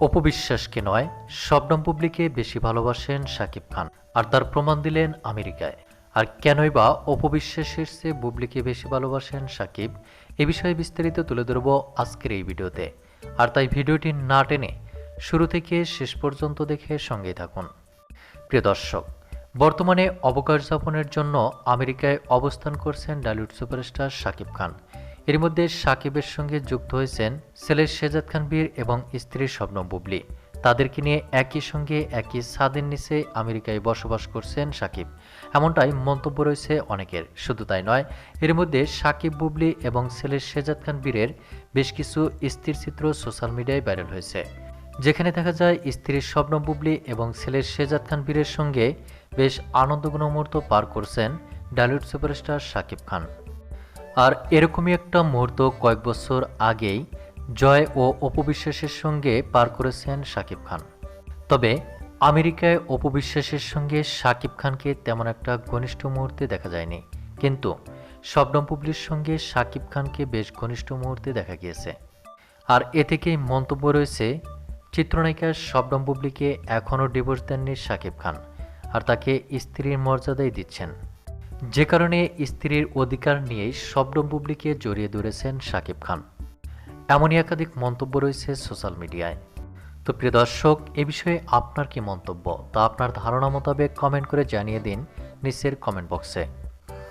অপবিশ্বাসকে নয়? শবনম বুবলিকে বেশি ভালোবাসেন শাকিব খান। আর তার প্রমাণ দিলেন আমেরিকায়। আর কেনই বা অপবিশ্বাসের চেয়ে বুবলিকে বেশি ভালোবাসেন শাকিব এ বিষয়ে বিস্তারিত তুলে ধরব আজকের এই ভিডিওতে। আর তাই ভিডিওটি না টেনে শুরু থেকে শেষ পর্যন্ত দেখে সঙ্গে থাকুন। প্রিয় দর্শক, বর্তমানে অবকাশ যাপনের জন্য আমেরিকায় অবস্থান করছেন ডালিউড সুপারস্টার শাকিব খান। এর মধ্যে শাকিবের সঙ্গে যুক্ত হয়েছেন ছেলের শেজাদ খান বীর এবং স্ত্রীর স্বপ্ন বুবলি। তাদেরকে নিয়ে একই সঙ্গে একই ছাদের নিচে আমেরিকায় বসবাস করছেন শাকিব এমনটাই মন্তব্য রয়েছে অনেকের, শুধু তাই নয় এর মধ্যে শাকিব বুবলি এবং ছেলের শেজাদ খান বীরের বেশ কিছু স্থির চিত্র সোশ্যাল মিডিয়ায় ভাইরাল হয়েছে। যেখানে দেখা যায় স্ত্রীর স্বপ্ন বুবলি এবং ছেলের শেজাদ খান বীরের সঙ্গে বেশ আনন্দঘন মুহূর্ত পার করছেন ডালিউড সুপারস্টার শাকিব খান। আর এরকমই একটা মুহূর্ত কয়েক বছর আগেই জয় ও অপবিশ্বাসের সঙ্গে পার করেছেন শাকিব খান। তবে আমেরিকায় অপবিশ্বাসের সঙ্গে শাকিব খানকে তেমন একটা ঘনিষ্ঠ মুহূর্তে দেখা যায়নি। কিন্তু শবনম বুবলির সঙ্গে শাকিব খানকে বেশ ঘনিষ্ঠ মুহূর্তে দেখা গিয়েছে। আর এ থেকেই মন্তব্য রয়েছে, চিত্রনায়িকা শবনম বুবলিকে এখনও ডিভোর্স দেননি শাকিব খান আর তাকে স্ত্রীর মর্যাদাই দিচ্ছেন। যে কারণে স্ত্রীর অধিকার নিয়েই শবনম বুবলিকে জড়িয়ে ধরেছেন শাকিব খান। এমনই একাধিক মন্তব্য রয়েছে সোশ্যাল মিডিয়ায়। তো প্রিয় দর্শক, এ বিষয়ে আপনার কি মন্তব্য? তা আপনার ধারণা মোতাবেক কমেন্ট করে জানিয়ে দিন নিচের কমেন্ট বক্সে।